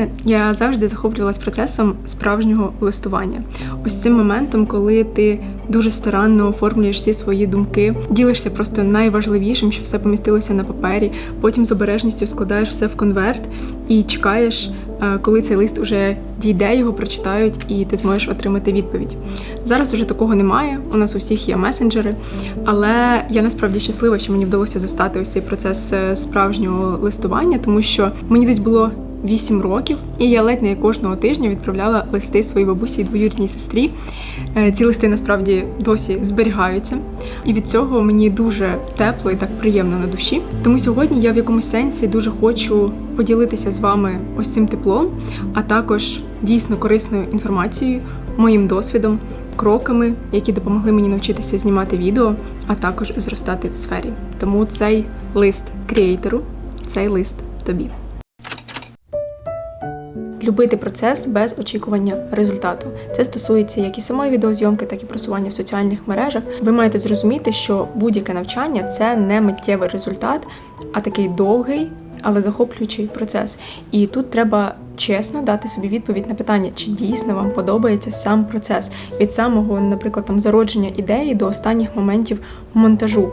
Знаєте, я завжди захоплювалась процесом справжнього листування. Ось цим моментом, коли ти дуже старанно оформлюєш всі свої думки, ділишся просто найважливішим, щоб все помістилося на папері. Потім з обережністю складаєш все в конверт і чекаєш, е, коли цей лист уже дійде, його прочитають, і ти зможеш отримати відповідь. Зараз уже такого немає. У нас у всіх є месенджери, але я насправді щаслива, що мені вдалося застати ось цей процес е, справжнього листування, тому що мені десь було. 8 років, і я ледь не кожного тижня відправляла листи своїй бабусі і двоюрідній сестрі. Е, Ці листи насправді досі зберігаються, і від цього мені дуже тепло і так приємно на душі. Тому сьогодні я в якомусь сенсі дуже хочу поділитися з вами ось цим теплом, а також дійсно корисною інформацією, моїм досвідом, кроками, які допомогли мені навчитися знімати відео, а також зростати в сфері. Тому цей лист креатору, цей лист тобі. Любити процес без очікування результату. Це стосується як і самої відеозйомки, так і просування в соціальних мережах. Ви маєте зрозуміти, що будь-яке навчання це не миттєвий результат, а такий довгий, але захоплюючий процес. І тут треба чесно дати собі відповідь на питання, чи дійсно вам подобається сам процес від самого, наприклад, там зародження ідеї до останніх моментів монтажу.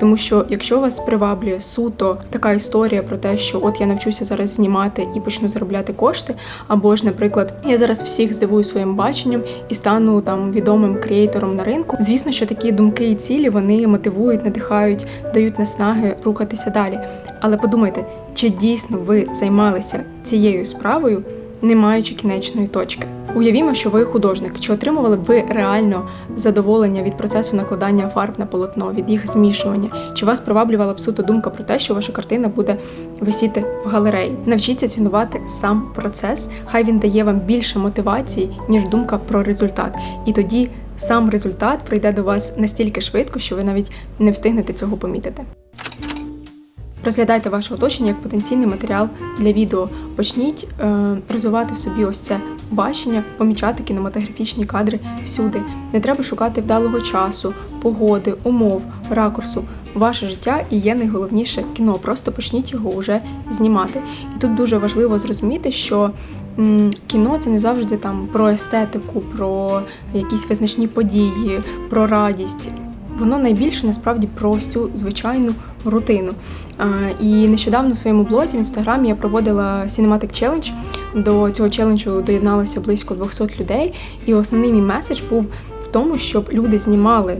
Тому що якщо вас приваблює суто така історія про те, що от я навчуся зараз знімати і почну заробляти кошти, або ж, наприклад, я зараз всіх здивую своїм баченням і стану там відомим креатором на ринку. Звісно, що такі думки і цілі вони мотивують, надихають, дають наснаги рухатися далі. Але подумайте, чи дійсно ви займалися цією справою, не маючи кінечної точки? Уявімо, що ви художник. Чи отримували б ви реально задоволення від процесу накладання фарб на полотно, від їх змішування? Чи вас приваблювала б суто думка про те, що ваша картина буде висіти в галереї? Навчіться цінувати сам процес, хай він дає вам більше мотивації, ніж думка про результат. І тоді сам результат прийде до вас настільки швидко, що ви навіть не встигнете цього помітити. Розглядайте ваше оточення як потенційний матеріал для відео. Почніть е, розвивати в собі ось це бачення, помічати кінематографічні кадри всюди. Не треба шукати вдалого часу, погоди, умов, ракурсу. Ваше життя і є найголовніше кіно. Просто почніть його вже знімати. І тут дуже важливо зрозуміти, що м, кіно це не завжди там про естетику, про якісь визначні події, про радість. Воно найбільше насправді про цю звичайну рутину. І нещодавно в своєму блозі в інстаграмі я проводила Cinematic Challenge. До цього челенджу доєдналося близько 200 людей. І основний мій меседж був в тому, щоб люди знімали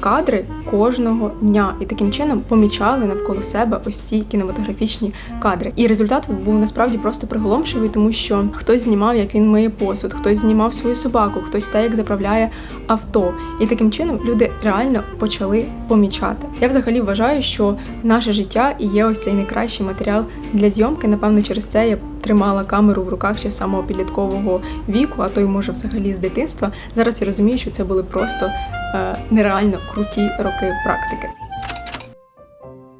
кадри кожного дня і таким чином помічали навколо себе ось ці кінематографічні кадри. І результат був насправді просто приголомшивий, тому що хтось знімав, як він миє посуд, хтось знімав свою собаку, хтось те, як заправляє авто. І таким чином люди реально почали помічати. Я взагалі вважаю, що наше життя і є ось цей найкращий матеріал для зйомки. Напевно, через це я тримала камеру в руках ще з самого підліткового віку, а то й може взагалі з дитинства. Зараз я розумію, що це були просто е, нереально круті роки практики.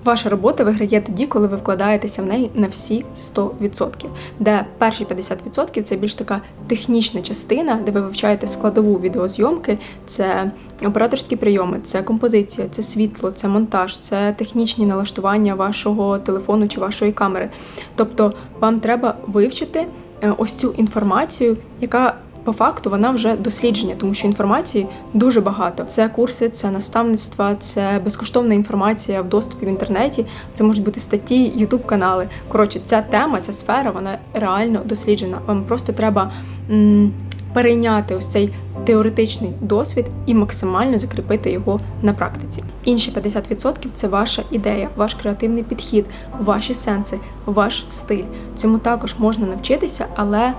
Ваша робота виграє тоді, коли ви вкладаєтеся в неї на всі 100%, де перші 50% це більш така технічна частина, де ви вивчаєте складову відеозйомки, це операторські прийоми, це композиція, це світло, це монтаж, це технічні налаштування вашого телефону чи вашої камери. Тобто вам треба вивчити е, ось цю інформацію, яка по факту вона вже дослідження, тому що інформації дуже багато. Це курси, це наставництва, це безкоштовна інформація в доступі в інтернеті. Це можуть бути статті, ютуб канали. Коротше, ця тема, ця сфера, вона реально досліджена. Вам просто треба м, перейняти ось цей теоретичний досвід і максимально закріпити його на практиці. Інші 50% – це ваша ідея, ваш креативний підхід, ваші сенси, ваш стиль. Цьому також можна навчитися, але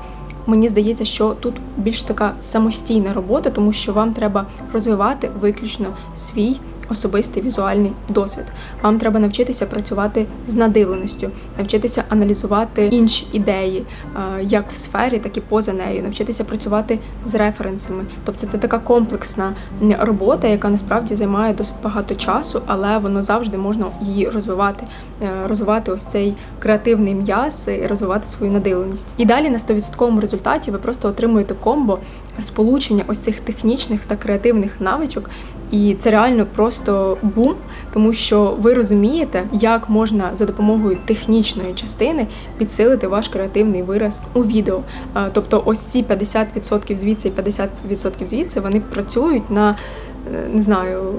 Мені здається, що тут більш така самостійна робота, тому що вам треба розвивати виключно свій особистий візуальний досвід. Вам треба навчитися працювати з надивленістю, навчитися аналізувати інші ідеї, як в сфері, так і поза нею, навчитися працювати з референсами. Тобто це така комплексна робота, яка насправді займає досить багато часу, але воно завжди можна її розвивати, е, розвивати ось цей креативний м'яз і розвивати свою надивленість. І далі на 100% результаті ви просто отримуєте комбо сполучення ось цих технічних та креативних навичок. І це реально просто бум, тому що ви розумієте, як можна за допомогою технічної частини підсилити ваш креативний вираз у відео. Тобто, ось ці 50% звідси, і 50% звідси вони працюють на е, не знаю,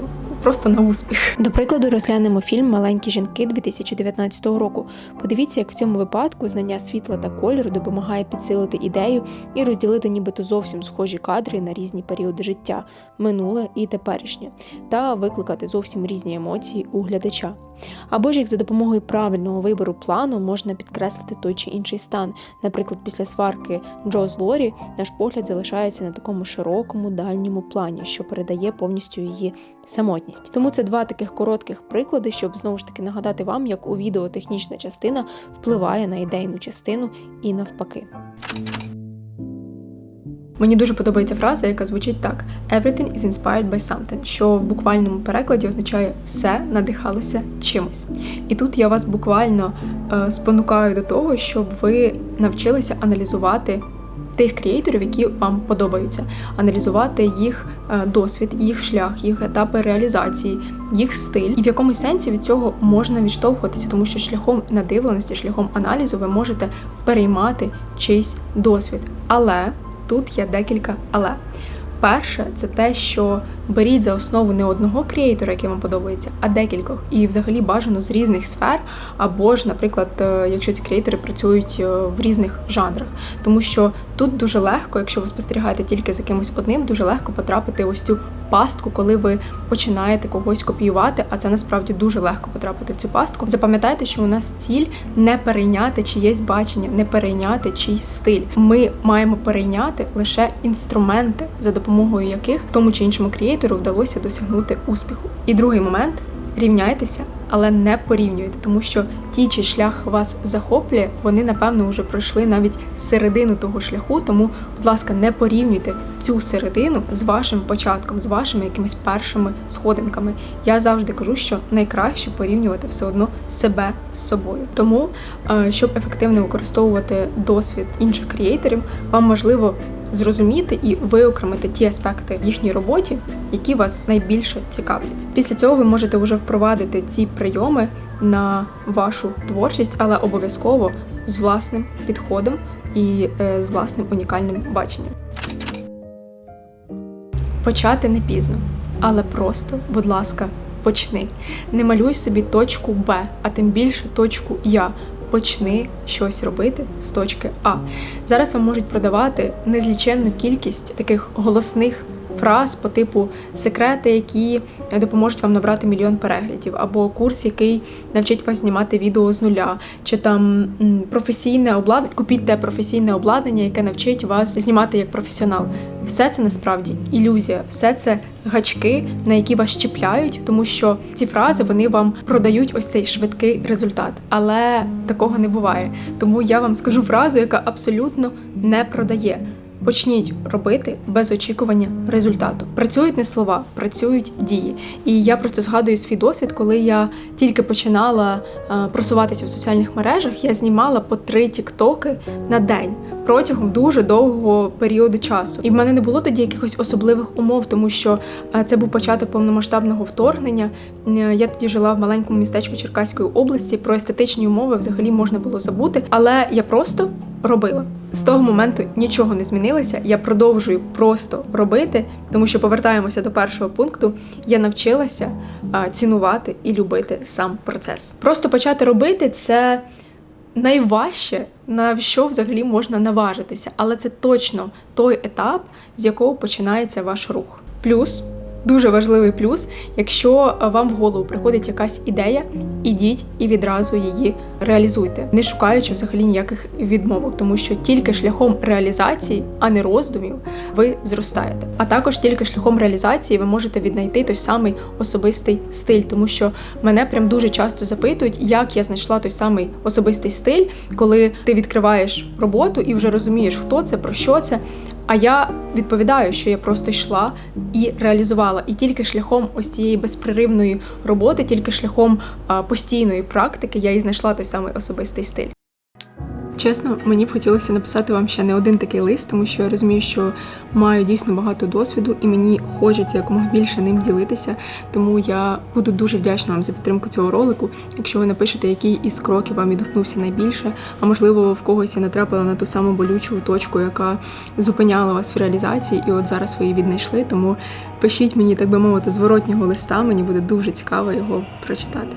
просто на успіх. До прикладу, розглянемо фільм Маленькі жінки 2019 року. Подивіться, як в цьому випадку знання світла та кольору допомагає підсилити ідею і розділити нібито зовсім схожі кадри на різні періоди життя, минуле і теперішнє, та викликати зовсім різні емоції у глядача. Або ж як за допомогою правильного вибору плану можна підкреслити той чи інший стан. Наприклад, після сварки Джо з Лорі наш погляд залишається на такому широкому дальньому плані, що передає повністю її самотність. Тому це два таких коротких приклади, щоб знову ж таки нагадати вам, як у відео технічна частина впливає на ідейну частину і навпаки. Мені дуже подобається фраза, яка звучить так: Everything is inspired by something, що в буквальному перекладі означає все надихалося чимось. І тут я вас буквально е, спонукаю до того, щоб ви навчилися аналізувати тих креаторів, які вам подобаються, аналізувати їх е, досвід, їх шлях, їх етапи реалізації, їх стиль. І в якомусь сенсі від цього можна відштовхуватися, тому що шляхом надивленості, шляхом аналізу ви можете переймати чийсь досвід. Але тут є декілька але. Перше, це те, що беріть за основу не одного креатора, який вам подобається, а декількох. І взагалі бажано з різних сфер, або ж, наприклад, е, якщо ці креатори працюють е, в різних жанрах. Тому що тут дуже легко, якщо ви спостерігаєте тільки за кимось одним, дуже легко потрапити ось цю пастку, коли ви починаєте когось копіювати, а це насправді дуже легко потрапити в цю пастку. Запам'ятайте, що у нас ціль не перейняти чиєсь бачення, не перейняти чийсь стиль. Ми маємо перейняти лише інструменти, за допомогою яких тому чи іншому креатору вдалося досягнути успіху. І другий момент рівняйтеся, але не порівнюйте, тому що ті, чий шлях вас захоплює, вони напевно вже пройшли навіть середину того шляху. Тому, будь ласка, не порівнюйте цю середину з вашим початком, з вашими якимись першими сходинками. Я завжди кажу, що найкраще порівнювати все одно себе з собою. Тому, е, щоб ефективно використовувати досвід інших креаторів, вам важливо зрозуміти і виокремити ті аспекти в їхній роботі, які вас найбільше цікавлять. Після цього ви можете вже впровадити ці прийоми на вашу творчість, але обов'язково з власним підходом і е, з власним унікальним баченням. Почати не пізно, але просто, будь ласка, почни. Не малюй собі точку Б, а тим більше точку Я. Почни щось робити з точки А. Зараз вам можуть продавати незліченну кількість таких голосних фраз по типу секрети, які допоможуть вам набрати мільйон переглядів, або курс, який навчить вас знімати відео з нуля, чи там професійне обладнання, купіть те професійне обладнання, яке навчить вас знімати як професіонал. Все це насправді ілюзія, все це гачки, на які вас чіпляють, тому що ці фрази вони вам продають ось цей швидкий результат. Але такого не буває. Тому я вам скажу фразу, яка абсолютно не продає. Почніть робити без очікування результату. Працюють не слова, працюють дії. І я просто згадую свій досвід, коли я тільки починала е, просуватися в соціальних мережах, я знімала по три тіктоки на день протягом дуже довгого періоду часу. І в мене не було тоді якихось особливих умов, тому що е, це був початок повномасштабного вторгнення. Е, Я тоді жила в маленькому містечку Черкаської області. Про естетичні умови взагалі можна було забути, але я просто робила. З того моменту нічого не змінилося. Я продовжую просто робити, тому що повертаємося до першого пункту. Я навчилася а, цінувати і любити сам процес. Просто почати робити це найважче, на що взагалі можна наважитися, але це точно той етап, з якого починається ваш рух. Плюс. Дуже важливий плюс, якщо вам в голову приходить якась ідея, ідіть і відразу її реалізуйте, не шукаючи взагалі ніяких відмовок, тому що тільки шляхом реалізації, а не роздумів, ви зростаєте. А також тільки шляхом реалізації ви можете віднайти той самий особистий стиль, тому що мене прям дуже часто запитують, як я знайшла той самий особистий стиль, коли ти відкриваєш роботу і вже розумієш, хто це, про що це. А я відповідаю, що я просто йшла і реалізувала. І тільки шляхом ось цієї безпреривної роботи, тільки шляхом постійної практики я і знайшла той самий особистий стиль. Чесно, мені б хотілося написати вам ще не один такий лист, тому що я розумію, що маю дійсно багато досвіду, і мені хочеться якомога більше ним ділитися. Тому я буду дуже вдячна вам за підтримку цього ролику. Якщо ви напишете, який із кроків вам відгукнувся найбільше, а можливо в когось я натрапила на ту саму болючу точку, яка зупиняла вас в реалізації, і от зараз ви її віднайшли. Тому пишіть мені, так би мовити, зворотнього листа. Мені буде дуже цікаво його прочитати.